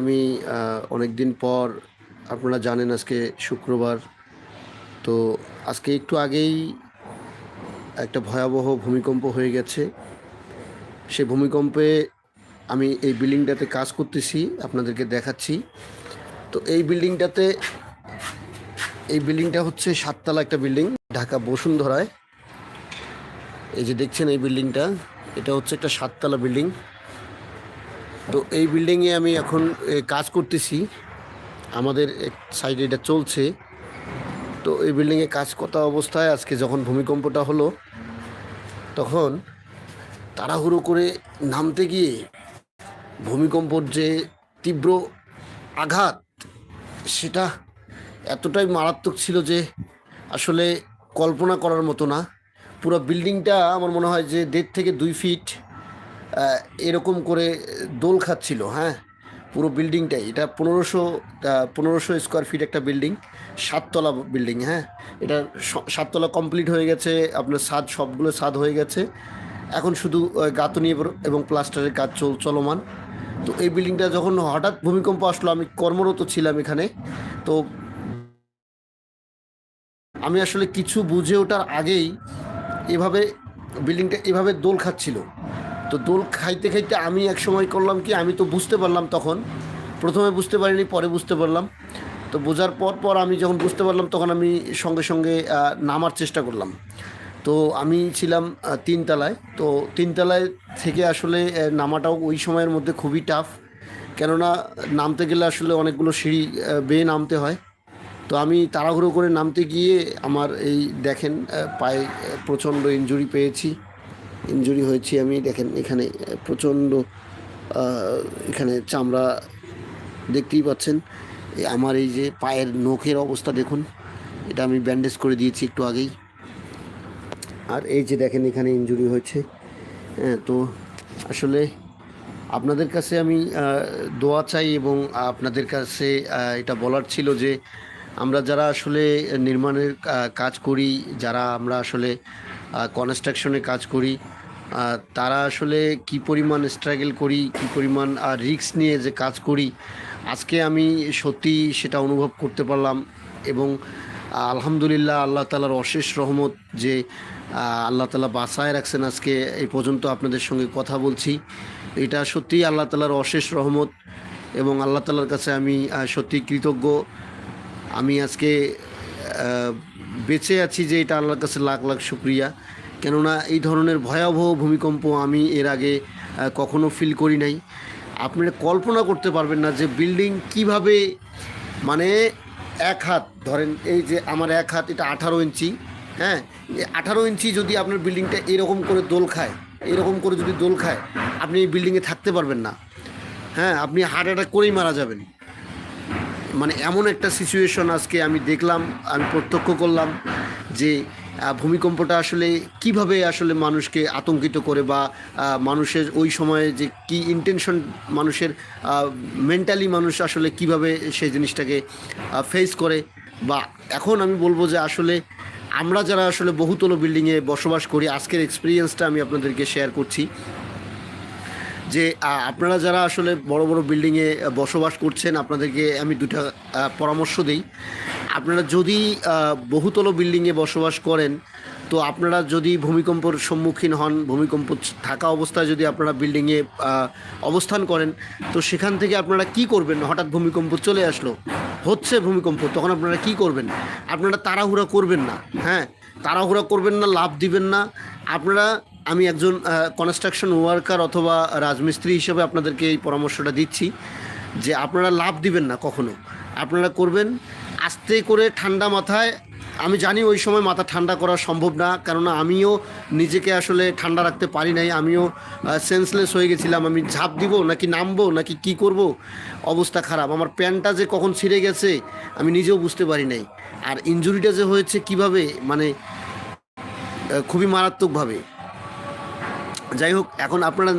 আমি অনেক দিন পর আপনারা জানেন আজকে শুক্রবার। তো আজকে একটু আগেই একটা ভয়াবহ ভূমিকম্প হয়ে গেছে। সে ভূমিকম্পে আমি এই বিল্ডিংটাতে কাজ করতেছি, আপনাদেরকে দেখাচ্ছি। তো এই বিল্ডিংটাতে, এই বিল্ডিংটা হচ্ছে সাততলা একটা বিল্ডিং, ঢাকা বসুন্ধরায়। এই যে দেখছেন এই বিল্ডিংটা, এটা হচ্ছে একটা সাততলা বিল্ডিং। তো এই বিল্ডিংয়ে আমি এখন কাজ করতেছি। আমাদের এক সাইডে এটা চলছে। তো এই বিল্ডিংয়ে কাজ করা অবস্থায় আজকে যখন ভূমিকম্পটা হলো, তখন তাড়াহুড়ো করে নামতে গিয়ে ভূমিকম্পর যে তীব্র আঘাত, সেটা এতটাই মারাত্মক ছিল যে আসলে কল্পনা করার মতো না। পুরো বিল্ডিংটা আমার মনে হয় যে দেড় থেকে দুই ফিট এরকম করে দোল খাচ্ছিল হ্যাঁ? পুরো বিল্ডিংটাই। এটা পনেরোশো পনেরোশো স্কোয়ার ফিট একটা বিল্ডিং, সাততলা বিল্ডিং হ্যাঁ? এটা সাততলা কমপ্লিট হয়ে গেছে, আপনার ছাদ সবগুলো ছাদ হয়ে গেছে। এখন শুধু গাঁথনি এবং প্লাস্টারের কাজ চল, চলমান। তো এই বিল্ডিংটা যখন হঠাৎ ভূমিকম্প আসলো, আমি কর্মরত ছিলাম এখানে। তো আমি আসলে কিছু বুঝে ওঠার আগেই এভাবে বিল্ডিংটা, এভাবে দোল খাচ্ছিল। তো দোল খাইতে খাইতে আমি এক সময় করলাম কি, আমি তো বুঝতে পারলাম তখন। প্রথমে বুঝতে পারিনি, পরে বুঝতে পারলাম। তো বোঝার পর পর আমি যখন বুঝতে পারলাম, তখন আমি সঙ্গে সঙ্গে নামার চেষ্টা করলাম। তো আমি ছিলাম তিনতলায়। তো তিনতলায় থেকে আসলে নামাটাও ওই সময়ের মধ্যে খুবই টাফ কেননা নামতে গেলে আসলে অনেকগুলো সিঁড়ি বেয়ে নামতে হয়। তো আমি তাড়াহুড়ো করে নামতে গিয়ে আমার এই দেখেন পায়ে প্রচণ্ড ইনজুরি পেয়েছি। ইনজুরি হয়েছি আমি। দেখেন, এখানে প্রচণ্ড এখানে চামড়া দেখতেই পাচ্ছেন। আমার এই যে পায়ের নখের অবস্থা দেখুন, এটা আমি ব্যান্ডেজ করে দিয়েছি একটু আগেই। আর এই যে দেখেন, এখানে ইনজুরি হয়েছে। হ্যাঁ তো আসলে আপনাদের কাছে আমি দোয়া চাই এবং আপনাদের কাছে এটা বলার ছিল যে আমরা যারা আসলে নির্মাণের কাজ করি, যারা আমরা আসলে কনস্ট্রাকশনে কাজ করি তারা আসলে কি পরিমাণ স্ট্রাগল করি, কি পরিমাণ রিক্স নিয়ে যে কাজ করি, আজকে আমি সত্যি সেটা অনুভব করতে পারলাম এবং আলহামদুলিল্লাহ আল্লাহ তালার অশেষ রহমত যে আল্লাহ তালা বাসায় রাখছেন আজকে এই পর্যন্ত আপনাদের সঙ্গে কথা বলছি। এটা সত্যিই আল্লাহ তালার অশেষ রহমত এবং আল্লাহ তালার কাছে আমি সত্যি কৃতজ্ঞ। আমি আজকে বেঁচে আছি যে এটা আল্লাহর কাছে লাখ লাখ শুক্রিয়া। কেননা এই ধরনের ভয়াবহ ভূমিকম্প আমি এর আগে কখনো ফিল করি নাই। আপনারা কল্পনা করতে পারবেন না যে বিল্ডিং কীভাবে মানে এক হাত, ধরেন এই যে আমার এক হাত, এটা আঠারো ইঞ্চি হ্যাঁ? আঠারো ইঞ্চি যদি আপনার বিল্ডিংটা এরকম করে দোল খায়, এরকম করে যদি দোল খায়, আপনি এই বিল্ডিংয়ে থাকতে পারবেন না। হ্যাঁ আপনি হার্ট অ্যাটাক করেই মারা যাবেন। মানে এমন একটা সিচুয়েশন আজকে আমি দেখলাম, আমি প্রত্যক্ষ করলাম যে ভূমিকম্পটা আসলে কীভাবে আসলে মানুষকে আতঙ্কিত করে বা মানুষের ওই সময়ে যে কি ইন্টেনশন মানুষের মেন্টালি মানুষ আসলে কীভাবে সেই জিনিসটাকে ফেস করে বা, এখন আমি বলব যে আসলে আমরা যারা আসলে বহুতল বিল্ডিংয়ে বসবাস করি, আজকের এক্সপিরিয়েন্সটা আমি আপনাদেরকে শেয়ার করছি। যে আপনারা যারা আসলে বড় বড় বিল্ডিংয়ে বসবাস করছেন, আপনাদেরকে আমি দুটা পরামর্শ দিই। আপনারা যদি বহুতল বিল্ডিংয়ে বসবাস করেন, তো আপনারা যদি ভূমিকম্পর সম্মুখীন হন, ভূমিকম্প থাকা অবস্থায় যদি আপনারা বিল্ডিংয়ে অবস্থান করেন, তো সেখান থেকে আপনারা কি করবেন? হঠাৎ ভূমিকম্প চলে আসলো, হচ্ছে ভূমিকম্প, তখন আপনারা কি করবেন? আপনারা তাড়াহুড়া করবেন না হ্যাঁ? তাড়াহুড়া করবেন না, লাভ দিবেন না। আপনারা, আমি একজন কনস্ট্রাকশন ওয়ার্কার অথবা রাজমিস্ত্রি হিসেবে আপনাদেরকে এই পরামর্শটা দিচ্ছি যে আপনারা লাভ দিবেন না কখনো। আপনারা করবেন আস্তে করে ঠান্ডা মাথায়, আমি জানি ওই সময় মাথা ঠান্ডা করা সম্ভব না, কেননা আমিও নিজেকে আসলে ঠান্ডা রাখতে পারি নাই, আমিও সেন্সলেস হয়ে গেছিলাম, আমি ঝাঁপ দিব নাকি নামবো, নাকি কি করব? অবস্থা খারাপ। আমার প্যান্টটা যে কখন ছিঁড়ে গেছে, আমি নিজেও বুঝতে পারি নাই। আর ইঞ্জুরিটা যে হয়েছে কীভাবে মানে খুবই মারাত্মকভাবে। যাই হোক, এখন আপনারা,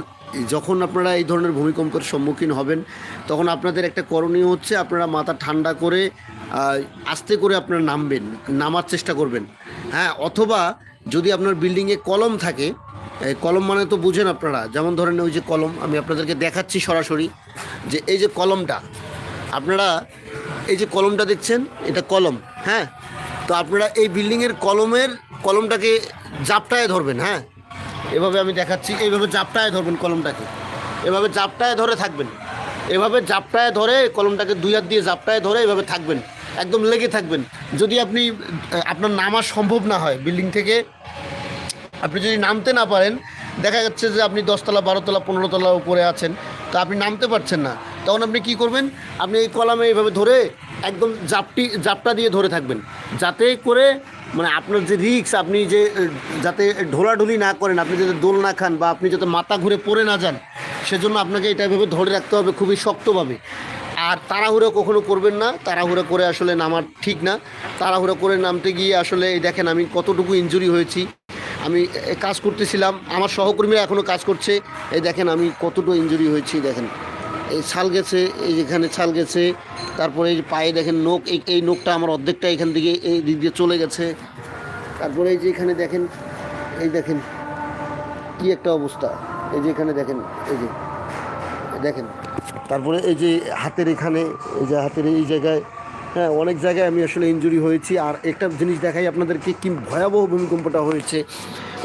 যখন আপনারা এই ধরনের ভূমিকম্পের সম্মুখীন হবেন, তখন আপনাদের একটা করণীয় হচ্ছে আপনারা মাথা ঠান্ডা করে আস্তে করে আপনারা নামবেন, নামার চেষ্টা করবেন। হ্যাঁ অথবা যদি আপনার বিল্ডিংয়ে কলম থাকে কলম মানে তো বুঝেন আপনারা, যেমন ধরেন ওই যে কলম, আমি আপনাদেরকে দেখাচ্ছি সরাসরি, যে এই যে কলমটা, আপনারা এই যে কলমটা দেখছেন, এটা কলম হ্যাঁ? তো আপনারা এই বিল্ডিংয়ের কলমের, কলমটাকে জাপটায় ধরবেন হ্যাঁ? এভাবে আমি দেখাচ্ছি, এইভাবে জাপটায় ধরবেন কলমটাকে, এভাবে জাপটায় ধরে থাকবেন, এভাবে জাপটায় ধরে কলমটাকে দুই হাত দিয়ে জাপটায় ধরে এভাবে থাকবেন। একদম লেগে থাকবেন। যদি আপনি আপনার নামা সম্ভব না হয় বিল্ডিং থেকে, আপনি যদি নামতে না পারেন, দেখা যাচ্ছে যে আপনি দশতলা, বারোতলা, পনেরোতলা উপরে আছেন, তো আপনি নামতে পারছেন না। তখন আপনি কি করবেন? আপনি এই কলামে এইভাবে ধরে একদম জাপটি, জাপটা দিয়ে ধরে থাকবেন। যাতে করে মানে আপনার যে রিক্স আপনি যে যাতে ঢোলাঢুলি না করেন, আপনি যাতে দোল না খান বা আপনি যাতে মাথা ঘুরে পড়ে না যান, সেজন্য আপনাকে এটা এভাবে ধরে রাখতে হবে খুবই শক্তভাবে। আর তাড়াহুড়ো কখনো করবেন না। তাড়াহুড়ো করে আসলে নামার ঠিক না। তাড়াহুড়ো করে নামতে গিয়ে আসলে এই দেখেন আমি কতটুকু ইঞ্জুরি হয়েছি। আমি কাজ করতেছিলাম, আমার সহকর্মীরা এখনও কাজ করছে। এই দেখেন আমি কতটুকু ইনজুরি হয়েছি, দেখেন। এই ছাল গেছে, এই যেখানে ছাল গেছে, তারপরে এই পায়ে দেখেন নোক এই এই নোকটা আমার অর্ধেকটা এখান থেকে এই দিক দিয়ে চলে গেছে। তারপরে এই যে এখানে দেখেন, এই দেখেন, কি একটা অবস্থা। এই যে এখানে দেখেন, এই যে দেখেন, তারপরে এই যে হাতের এখানে, এই যে হাতের এই জায়গায় হ্যাঁ অনেক জায়গায় আমি আসলে ইঞ্জুরি হয়েছি। আর একটা জিনিস দেখাই আপনাদেরকে, কি ভয়াবহ ভূমিকম্পটা হয়েছে।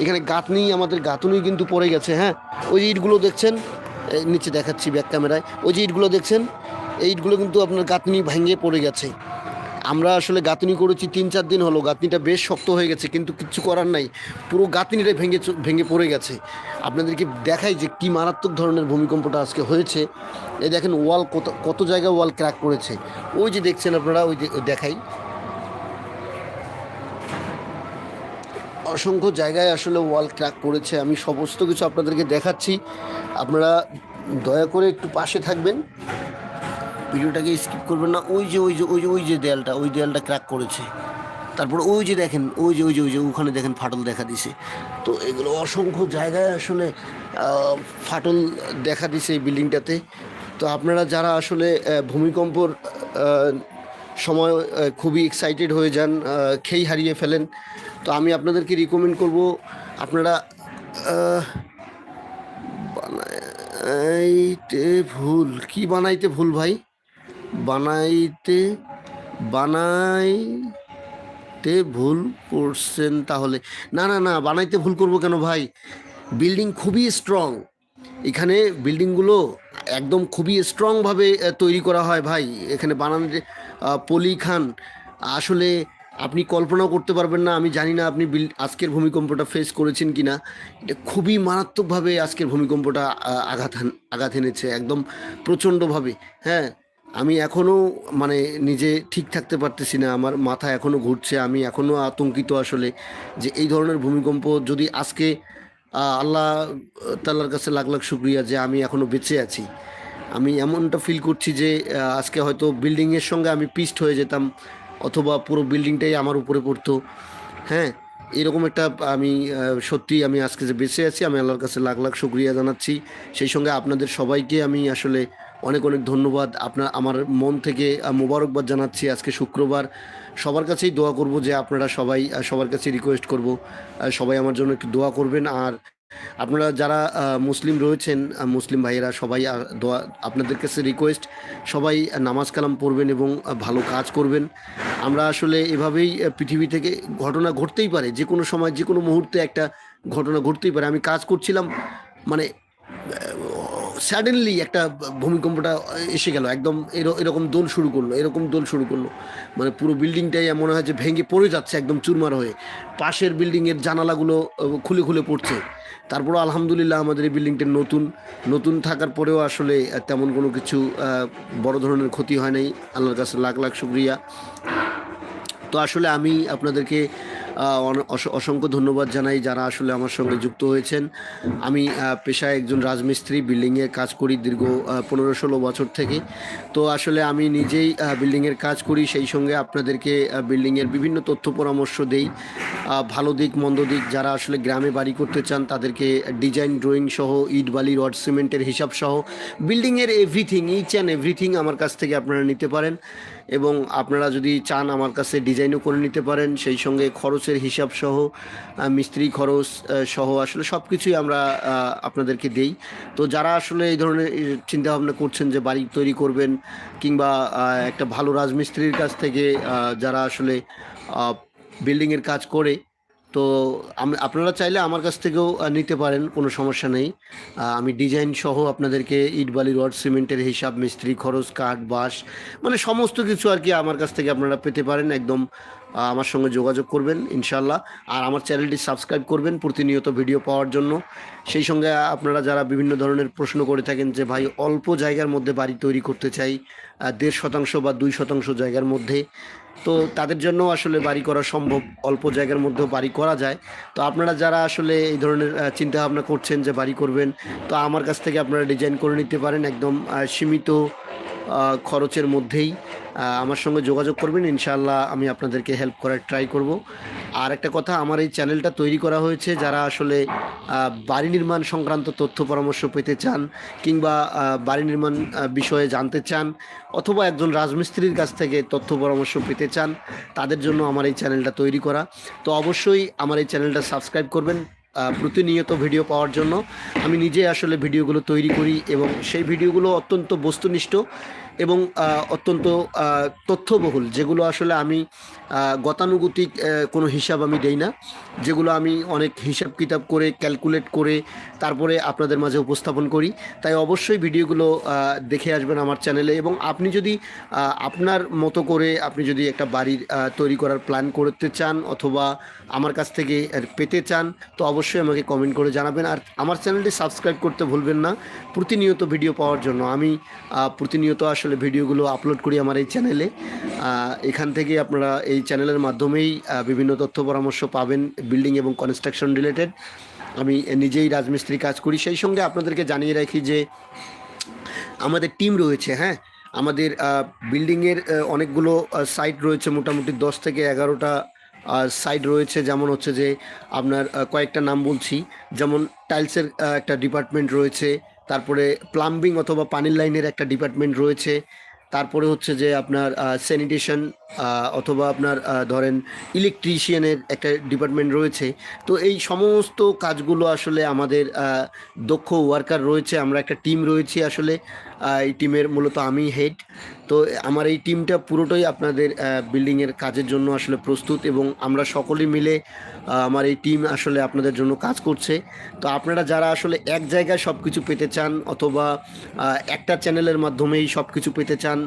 এখানে গাঁথনি, আমাদের গাঁথনি কিন্তু পড়ে গেছে হ্যাঁ। ওই ইটগুলো দেখছেন? নিচে দেখাচ্ছি ব্যাক ক্যামেরায় ওই যে ইটগুলো দেখছেন? এই ইটগুলো কিন্তু আপনার গাঁথনি ভেঙে পড়ে গেছে। আমরা আসলে গাঁথনি করেছি, তিন চার দিন হলো। গাঁথনিটা বেশ শক্ত হয়ে গেছে, কিন্তু কিচ্ছু করার নাই। পুরো গাঁথনিটা ভেঙে ভেঙে পড়ে গেছে। আপনাদেরকে দেখাই যে কি মারাত্মক ধরনের ভূমিকম্পটা আজকে হয়েছে। এই দেখেন, ওয়াল কত কত জায়গায় ওয়াল ক্র্যাক করেছে। ওই যে দেখছেন আপনারা, ওই যে দেখাই। অসংখ্য জায়গায় আসলে ওয়াল ক্র্যাক করেছে। আমি সমস্ত কিছু আপনাদেরকে দেখাচ্ছি। আপনারা দয়া করে একটু পাশে থাকবেন। ভিডিওটাকে স্কিপ করবেন না। ওই যে ওই যে ওই যে ওই যে দেয়ালটা, ওই দেয়ালটা ক্র্যাক করেছে। তারপর ওই যে দেখেন, ওই যে ওই যে ওই যে, ওখানে দেখেন ফাটল দেখা দিছে। তো এগুলো অসংখ্য জায়গায় আসলে ফাটল দেখা দিছে এই বিল্ডিংটাতে তো আপনারা যারা আসলে ভূমিকম্পর সময় খুবই এক্সাইটেড হয়ে যান খেই হারিয়ে ফেলেন, তো আমি আপনাদেরকে রিকমেন্ড করব, আপনারা বানাইতে ভুল। কি বানাইতে ভুল ভাই? বানাইতে বানাইতে ভুল করছেন তাহলে। না না না, বানাইতে ভুল করব কেন ভাই? বিল্ডিং খুবই স্ট্রং এখানে বিল্ডিংগুলো একদম খুবই স্ট্রংভাবে তৈরি করা হয় ভাই। এখানে বানানোর পলি খান, আসলে আপনি কল্পনাও করতে পারবেন না। আমি জানি না আপনি বিল, আজকের ভূমিকম্পটা ফেস করেছেন কি না এটা খুবই মারাত্মকভাবে আজকের ভূমিকম্পটা আঘাত আঘাত এনেছে, একদম প্রচণ্ডভাবে হ্যাঁ? আমি এখনও মানে নিজে ঠিক থাকতে পারতেছি না, আমার মাথা এখনও ঘুরছে, আমি এখনও আতঙ্কিত আসলে যে এই ধরনের ভূমিকম্প যদি আজকে আল্লাহ তাল্লার কাছে লাখ লাখ শুক্রিয়া যে আমি এখনও বেঁচে আছি। আমি এমনটা ফিল করছি যে আজকে হয়তো বিল্ডিংয়ের সঙ্গে আমি পিস্ট হয়ে যেতাম, অথবা পুরো বিল্ডিংটাই আমার উপরে পড়তো। হ্যাঁ এরকম একটা, আমি সত্যি আমি আজকে যে বেঁচে আছি, আমি আল্লাহর কাছে লাখ লাখ শুক্রিয়া জানাচ্ছি। সেই সঙ্গে আপনাদের সবাইকে আমি আসলে অনেক অনেক ধন্যবাদ। আপনার, আমার মন থেকে মোবারকবাদ জানাচ্ছি। আজকে শুক্রবার। সবার কাছেই দোয়া করব যে আপনারা সবাই সবার কাছে রিকোয়েস্ট করব। সবাই আমার জন্য একটু দোয়া করবেন। আর আপনারা যারা মুসলিম রয়েছেন মুসলিম ভাইয়েরা সবাই দোয়া, আপনাদের কাছে রিকোয়েস্ট সবাই নামাজ কালাম পড়বেন এবং ভালো কাজ করবেন। আমরা আসলে এভাবেই পৃথিবী থেকে ঘটনা ঘটতেই পারে। যে কোনো সময়, যে কোনো মুহূর্তে একটা ঘটনা ঘটতেই পারে। আমি কাজ করছিলাম মানে সাডেনলি একটা ভূমিকম্পটা এসে গেল, একদম এর- এরকম দোল শুরু করল, এরকম দোল শুরু করল। মানে পুরো বিল্ডিংটাই মনে হয় যে ভেঙে পড়ে যাচ্ছে, একদম চুরমার হয়ে। পাশের বিল্ডিংয়ের জানালাগুলো খুলে খুলে পড়ছে। তারপরও আলহামদুলিল্লাহ আমাদের এই বিল্ডিংটা নতুন। নতুন থাকার পরেও আসলে তেমন কোনো কিছু বড় ধরনের ক্ষতি হয় নাই। আল্লাহর কাছে লাখ লাখ শুক্রিয়া। তো আসলে আমি আপনাদেরকে অসংখ্য ধন্যবাদ জানাই যারা আসলে আমার সঙ্গে যুক্ত হয়েছেন। আমি পেশায় একজন রাজমিস্ত্রি বিল্ডিংয়ের কাজ করি দীর্ঘ পনেরো ষোলো বছর থেকে। তো আসলে আমি নিজেই বিল্ডিংয়ের কাজ করি, সেই সঙ্গে আপনাদেরকে বিল্ডিংয়ের বিভিন্ন তথ্য পরামর্শ দেই। ভালো দিক, মন্দ দিক, যারা আসলে গ্রামে বাড়ি করতে চান, তাদেরকে ডিজাইন ড্রয়িং সহ, ইট, বালি, রড, সিমেন্টের হিসাব সহ বিল্ডিংয়ের এভরিথিং ইচ অ্যান্ড এভরিথিং আমার কাছ থেকে আপনারা নিতে পারেন। এবং আপনারা যদি চান আমার কাছে ডিজাইনও করে নিতে পারেন, সেই সঙ্গে খরচ খরচের হিসাব সহ মিস্ত্রি খরচ সহ আসলে সব কিছুই আমরা আপনাদেরকে দেই। তো যারা আসলে এই ধরনের চিন্তাভাবনা করছেন যে বাড়ি তৈরি করবেন কিংবা একটা ভালো রাজমিস্ত্রির কাছ থেকে যারা আসলে বিল্ডিংয়ের কাজ করে, তো আপনারা চাইলে আমার কাছ থেকেও নিতে পারেন, কোনো সমস্যা নেই। আমি ডিজাইন সহ আপনাদেরকে ইট, বালি, রড, সিমেন্টের হিসাব, মিস্ত্রি খরচ, কাঠ, বাঁশ মানে সমস্ত কিছু আর কি আমার কাছ থেকে আপনারা পেতে পারেন, একদম আমার সঙ্গে যোগাযোগ করবেন ইনশাল্লাহ আর আমার চ্যানেলটি সাবস্ক্রাইব করবেন প্রতিনিয়ত ভিডিও পাওয়ার জন্য। সেই সঙ্গে আপনারা যারা বিভিন্ন ধরনের প্রশ্ন করে থাকেন যে ভাই অল্প জায়গার মধ্যে বাড়ি তৈরি করতে চাই দেড় শতাংশ বা দুই শতাংশ জায়গার মধ্যে তো তাদের জন্য আসলে বাড়ি করা সম্ভব অল্প জায়গার মধ্যেও বাড়ি করা যায়। তো আপনারা যারা আসলে এই ধরনের আহ, চিন্তা ভাবনা করছেন যে বাড়ি করবেন তো আমার কাছ থেকে আপনারা ডিজাইন করে নিতে পারেন একদম সীমিত খরচের মধ্যেই। আমার সঙ্গে যোগাযোগ করবেন। ইনশাআল্লাহ আমি আপনাদেরকে হেল্প করার ট্রাই করব। আর একটা কথা, আমার এই চ্যানেলটা তৈরি করা হয়েছে যারা আসলে বাড়ি নির্মাণ সংক্রান্ত তথ্য পরামর্শ পেতে চান কিংবা বাড়ি নির্মাণ বিষয়ে জানতে চান অথবা একজন রাজমিস্ত্রির কাছ থেকে তথ্য পরামর্শ পেতে চান, তাদের জন্য আমার এই চ্যানেলটা তৈরি করা। তো অবশ্যই আমার এই চ্যানেলটা সাবস্ক্রাইব করবেন প্রতিনিয়ত ভিডিও পাওয়ার জন্য। আমি নিজে আসলে ভিডিওগুলো তৈরি করি এবং সেই ভিডিওগুলো অত্যন্ত বস্তুনিষ্ঠ। এবং অত্যন্ত তথ্যবহুল, যেগুলো আসলে আমি গতানুগতিক কোনো হিসাব আমি দেই না। যেগুলো আমি অনেক হিসাব কিতাব করে, ক্যালকুলেট করে, তারপরে আপনাদের মাঝে উপস্থাপন করি। তাই অবশ্যই ভিডিওগুলো দেখে আসবেন আমার চ্যানেলে। এবং আপনি যদি আপনার মতো করে আপনি যদি একটা বাড়ির তৈরি করার প্ল্যান করতে চান অথবা আমার কাছ থেকে পেতে চান, তো অবশ্যই আমাকে কমেন্ট করে জানাবেন। আর আমার চ্যানেলটি সাবস্ক্রাইব করতে ভুলবেন না। প্রতিনিয়ত ভিডিও পাওয়ার জন্য আমি প্রতিনিয়ত প্রতিনিয়ত আসলে ভিডিওগুলো আপলোড করি আমার এই চ্যানেলে এখান থেকে আপনারা এই চ্যানেলের মাধ্যমেই বিভিন্ন তথ্য পরামর্শ পাবেন বিল্ডিং এবং কনস্ট্রাকশন রিলেটেড আমি নিজেই রাজমিস্ত্রি কাজ করি, সেই সঙ্গে আপনাদেরকে জানিয়ে রাখি যে আমাদের টিম রয়েছে হ্যাঁ? আমাদের বিল্ডিংয়ের অনেকগুলো সাইট রয়েছে, মোটামুটি দশ থেকে এগারোটা সাইট রয়েছে। যেমন হচ্ছে যে আপনার কয়েকটা নাম বলছি। যেমন টাইলসের একটা ডিপার্টমেন্ট রয়েছে তারপরে প্লাম্বিং অথবা পানির লাইনের একটা ডিপার্টমেন্ট রয়েছে। তারপরে হচ্ছে যে আপনার স্যানিটেশন অথবা আপনার ধরেন ইলেকট্রিশিয়ানের একটা ডিপার্টমেন্ট রয়েছে। তো এই সমস্ত কাজগুলো আসলে আমাদের দক্ষ ওয়ার্কার রয়েছে। আমরা একটা টিম রয়েছি আসলে। এই টিমের মূলত আমি হেড তো আমার এই টিমটা পুরোটাই আপনাদের বিল্ডিংয়ের কাজের জন্য আসলে প্রস্তুত এবং আমরা সকলে মিলে আমার এই টিম আসলে আপনাদের জন্য কাজ করছে। তো আপনারা যারা আসলে এক জায়গায় সব কিছু পেতে চান অথবা একটা চ্যানেলের মাধ্যমেই সব কিছু পেতে চান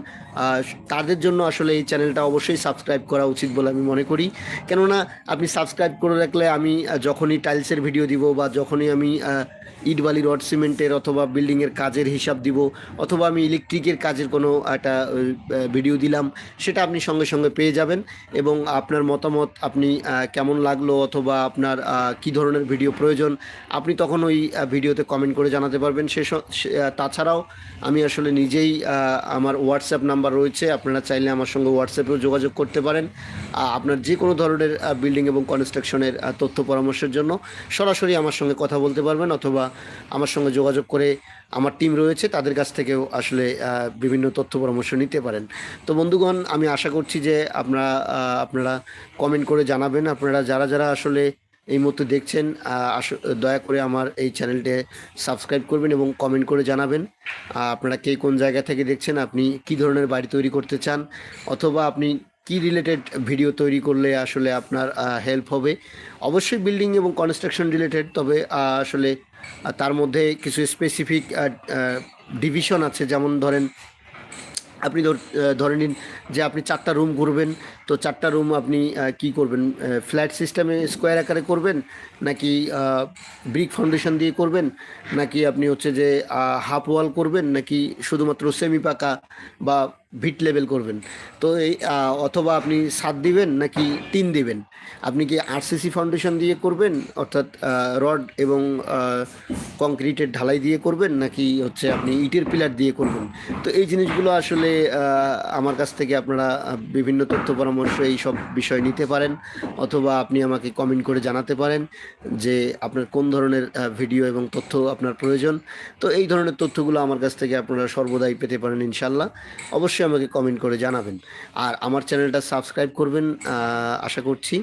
তাদের জন্য আসলে এই চ্যানেলটা অবশ্যই সাবস্ক্রাইব করা উচিত বলে আমি মনে করি। কেননা, আপনি সাবস্ক্রাইব করে রাখলে আমি যখনই টাইলসের ভিডিও দিব বা যখনই আমি ইট বালি রড সিমেন্টের অথবা বিল্ডিংয়ের কাজের হিসাব দিব অথবা আমি ইলেকট্রিকের কাজের কোনো একটা ভিডিও দিলাম, সেটা আপনি সঙ্গে সঙ্গে পেয়ে যাবেন এবং আপনার মতামত আপনি কেমন লাগল অথবা আপনার কি ধরনের ভিডিও প্রয়োজন, আপনি তখন ওই ভিডিওতে কমেন্ট করে জানাতে পারবেন। স- তাছাড়াও আমি আসলে নিজেই আমার হোয়াটসঅ্যাপ নাম্বার রয়েছে, আপনারা চাইলে আমার সঙ্গে হোয়াটসঅ্যাপেও যোগাযোগ করতে পারেন আপনার যে কোনো ধরনের বিল্ডিং এবং কনস্ট্রাকশনের তথ্য পরামর্শের জন্য সরাসরি আমার সঙ্গে কথা বলতে পারবেন অথবা আমার সঙ্গে যোগাযোগ করে আমার টিম রয়েছে, তাদের কাছ থেকেও আসলে বিভিন্ন তথ্য পরামর্শ নিতে পারেন। তো বন্ধুগণ, আমি আশা করছি যে আপনারা আপনারা কমেন্ট করে জানাবেন। আপনারা যারা যারা আসলে এই মুহূর্তে দেখছেন দয়া করে আমার এই চ্যানেলটি সাবস্ক্রাইব করবেন এবং কমেন্ট করে জানাবেন আপনারা কে কোন জায়গা থেকে দেখছেন, আপনি কি ধরনের বাড়ি তৈরি করতে চান, অথবা আপনি কি রিলেটেড ভিডিও তৈরি করলে আসলে আপনার হেল্প হবে। অবশ্যই বিল্ডিং এবং কনস্ট্রাকশন রিলেটেড তবে আসলে তার মধ্যে কিছু স্পেসিফিক ডিভিশন আছে, যেমন ধরেন আপনি ধর- নিন যে আপনি চারটা রুম করবেন তো চারটা রুম আপনি কি করবেন? ফ্ল্যাট সিস্টেমে স্কোয়ার আকারে করবেন, নাকি ব্রিক ফাউন্ডেশন দিয়ে করবেন, নাকি আপনি হচ্ছে যে হাফ ওয়াল করবেন, নাকি শুধুমাত্র সেমি পাকা বা ভিট লেভেল করবেন। তো এই অথবা আপনি সাত দিবেন নাকি তিন দিবেন? আপনি কি আরসিসি ফাউন্ডেশন দিয়ে করবেন? অর্থাৎ রড এবং কংক্রিটের ঢালাই দিয়ে করবেন নাকি হচ্ছে আপনি ইটের পিলার দিয়ে করবেন? তো এই জিনিসগুলো আসলে আমার কাছ থেকে আপনারা বিভিন্ন তথ্য পরামর্শ এই সব বিষয় নিতে পারেন, অথবা আপনি আমাকে কমেন্ট করে জানাতে পারেন যে আপনার কোন ধরনের ভিডিও এবং তথ্য আপনার প্রয়োজন। তো এই ধরনের তথ্যগুলো আমার কাছ থেকে আপনারা সর্বদাই পেতে পারেন ইনশাল্লাহ অবশ্যই আমাকে কমেন্ট করে জানাবেন। আর আমার চ্যানেলটা সাবস্ক্রাইব করবেন আশা করছি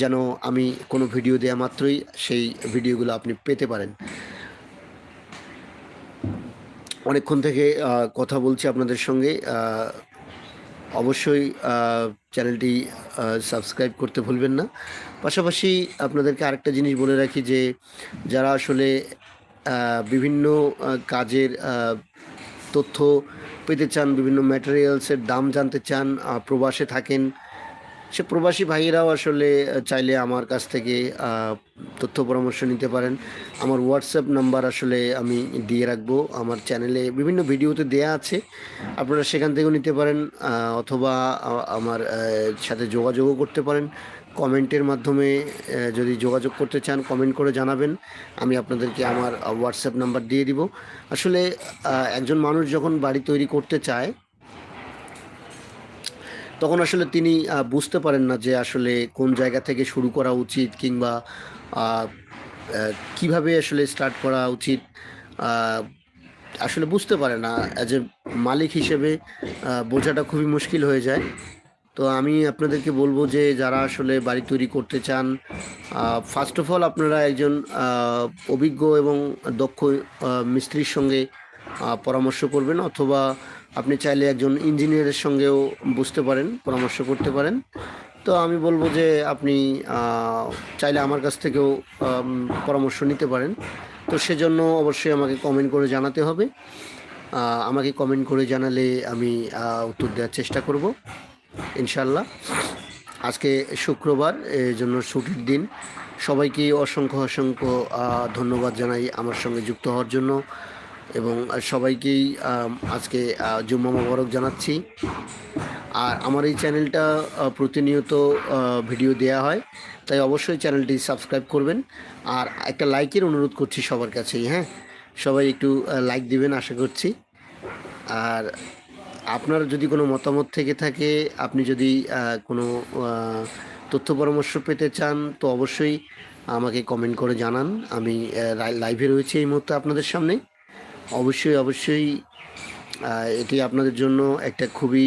যেন আমি কোনো ভিডিও দেওয়া মাত্রই সেই ভিডিওগুলো আপনি পেতে পারেন। অনেকক্ষণ থেকে কথা বলছি আপনাদের সঙ্গে অবশ্যই চ্যানেলটি সাবস্ক্রাইব করতে ভুলবেন না। পাশাপাশি আপনাদেরকে আরেকটা জিনিস বলে রাখি যে, যারা আসলে বিভিন্ন কাজের তথ্য পেতে চান, বিভিন্ন ম্যাটেরিয়ালসের দাম জানতে চান প্রবাসে থাকেন। সে প্রবাসী ভাইয়েরাও আসলে চাইলে আমার কাছ থেকে তথ্য পরামর্শ নিতে পারেন। আমার হোয়াটসঅ্যাপ নাম্বার আসলে আমি দিয়ে রাখব। আমার চ্যানেলে বিভিন্ন ভিডিওতে দেয়া আছে। আপনারা সেখান থেকেও নিতে পারেন অথবা আমার সাথে যোগাযোগও করতে পারেন। কমেন্টের মাধ্যমে যদি যোগাযোগ করতে চান, কমেন্ট করে জানাবেন। আমি আপনাদেরকে আমার হোয়াটসঅ্যাপ নাম্বার দিয়ে দিব। আসলে একজন মানুষ যখন বাড়ি তৈরি করতে চায়, তখন আসলে তিনি বুঝতে পারেন না যে আসলে কোন জায়গা থেকে শুরু করা উচিত কিংবা কীভাবে আসলে স্টার্ট করা উচিত। আসলে বুঝতে পারে না। অ্যাজ এ মালিক হিসেবে বোঝাটা খুবই মুশকিল হয়ে যায়। তো আমি আপনাদেরকে বলব যে যারা আসলে বাড়ি তৈরি করতে চান ফার্স্ট অফ অল আপনারা একজন অভিজ্ঞ এবং দক্ষ মিস্ত্রির সঙ্গে পরামর্শ করবেন অথবা আপনি চাইলে একজন ইঞ্জিনিয়ারের সঙ্গেও বুঝতে পারেন, পরামর্শ করতে পারেন। তো আমি বলব যে আপনি চাইলে আমার কাছ থেকেও পরামর্শ নিতে পারেন। তো সেজন্য অবশ্যই আমাকে কমেন্ট করে জানাতে হবে। আমাকে কমেন্ট করে জানালে আমি উত্তর দেওয়ার চেষ্টা করব। ইনশাল্লাহ। আজকে শুক্রবার এই জন্য ছুটির দিন। সবাইকে অসংখ্য অসংখ্য ধন্যবাদ জানাই আমার সঙ্গে যুক্ত হওয়ার জন্য। এবং সবাইকেই আজকে জুম্মা মোবারক জানাচ্ছি। আর আমার এই চ্যানেলটা প্রতিনিয়ত ভিডিও দেয়া হয়। তাই অবশ্যই চ্যানেলটি সাবস্ক্রাইব করবেন। আর একটা লাইকের অনুরোধ করছি সবার কাছেই হ্যাঁ? সবাই একটু লাইক দিবেন, আশা করছি। আর আপনার যদি কোনো মতামত থেকে থাকে, আপনি যদি কোনো তথ্য পরামর্শ পেতে চান, তো অবশ্যই আমাকে কমেন্ট করে জানান। আমি লাইভে রয়েছি এই মুহূর্তে আপনাদের সামনে। অবশ্যই অবশ্যই এটি আপনাদের জন্য একটা খুবই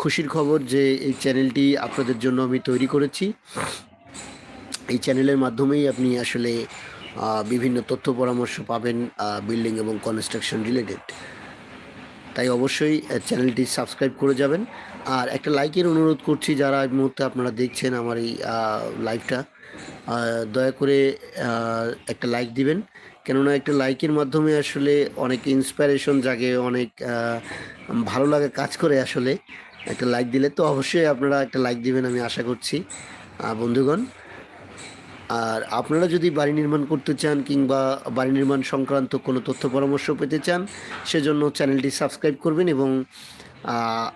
খুশির খবর যে এই চ্যানেলটি আপনাদের জন্য আমি তৈরি করেছি। এই চ্যানেলের মাধ্যমেই আপনি আসলে বিভিন্ন তথ্য পরামর্শ পাবেন বিল্ডিং এবং কনস্ট্রাকশন রিলেটেড তাই অবশ্যই চ্যানেলটি সাবস্ক্রাইব করে যাবেন। আর একটা লাইকের অনুরোধ করছি যারা এই মুহূর্তে আপনারা দেখছেন আমার এই লাইভটা দয়া করে একটা লাইক দিবেন। কেননা একটা লাইকের মাধ্যমে আসলে অনেক ইন্সপিরেশন জাগে, অনেক ভালো লাগা কাজ করে আসলে। একটা লাইক দিলে তো অবশ্যই আপনারা একটা লাইক দিবেন আমি আশা করছি। বন্ধুগণ আর আপনারা যদি বাড়ি নির্মাণ করতে চান কিংবা বাড়ি নির্মাণ সংক্রান্ত কোনো তথ্য পরামর্শ পেতে চান, সেজন্য চ্যানেলটি সাবস্ক্রাইব করবেন এবং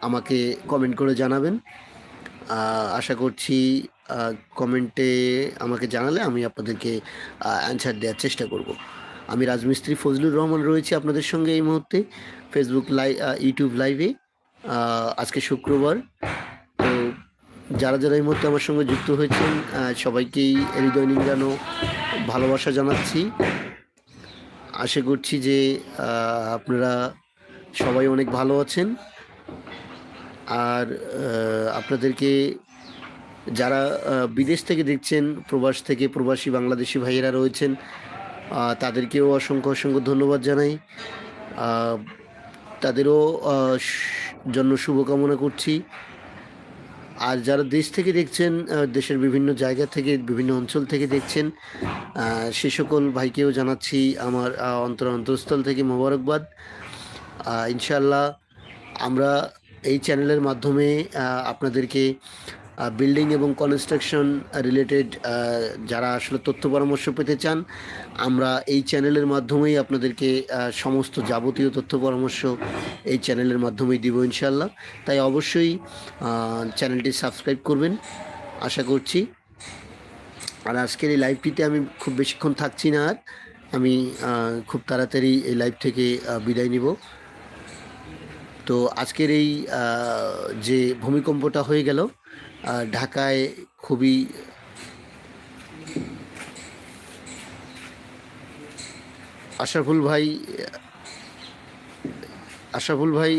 আমাকে কমেন্ট করে জানাবেন। আশা করছি কমেন্টে আমাকে জানালে আমি আপনাদেরকে অ্যান্সার দেওয়ার চেষ্টা করব। আমি রাজমিস্ত্রি ফজলুর রহমান রয়েছি আপনাদের সঙ্গে এই মুহূর্তে। ফেসবুক লাইভ ইউটিউব লাইভে আজকে শুক্রবার। যারা যারা এই মুহূর্তে আমার সঙ্গে যুক্ত হয়েছেন সবাইকেই হৃদয় নিংড়ানো ভালোবাসা জানাচ্ছি। আশা করছি যে আপনারা সবাই অনেক ভালো আছেন। আর আপনাদেরকে যারা বিদেশ থেকে দেখছেন, প্রবাস থেকে প্রবাসী বাংলাদেশি ভাইয়েরা রয়েছেন তাদেরকেও অসংখ্য অসংখ্য ধন্যবাদ জানাই। তাদেরও জন্য শুভকামনা করছি। আর যারা দেশ থেকে দেখছেন দেশের বিভিন্ন জায়গা থেকে, বিভিন্ন অঞ্চল থেকে দেখছেন সে সকল ভাইকেও জানাচ্ছি আমার অন্তর অন্তঃস্থল থেকে মোবারকবাদ। ইনশাল্লাহ আমরা এই চ্যানেলের মাধ্যমে আপনাদেরকে বিল্ডিং এবং কনস্ট্রাকশন রিলেটেড যারা আসলে তথ্য পরামর্শ পেতে চান, আমরা এই চ্যানেলের মাধ্যমেই আপনাদেরকে সমস্ত যাবতীয় তথ্য পরামর্শ এই চ্যানেলের মাধ্যমেই দিব ইনশাল্লাহ তাই অবশ্যই চ্যানেলটি সাবস্ক্রাইব করবেন, আশা করছি। আর আজকের এই লাইভটিতে আমি খুব বেশিক্ষণ থাকছি না আর। আমি খুব তাড়াতাড়ি এই লাইভ থেকে বিদায় নিব। তো আজকের এই যে ভূমিকম্পটা হয়ে গেল ঢাকায় খুবই আশাফুল ভাই আশাফুল ভাই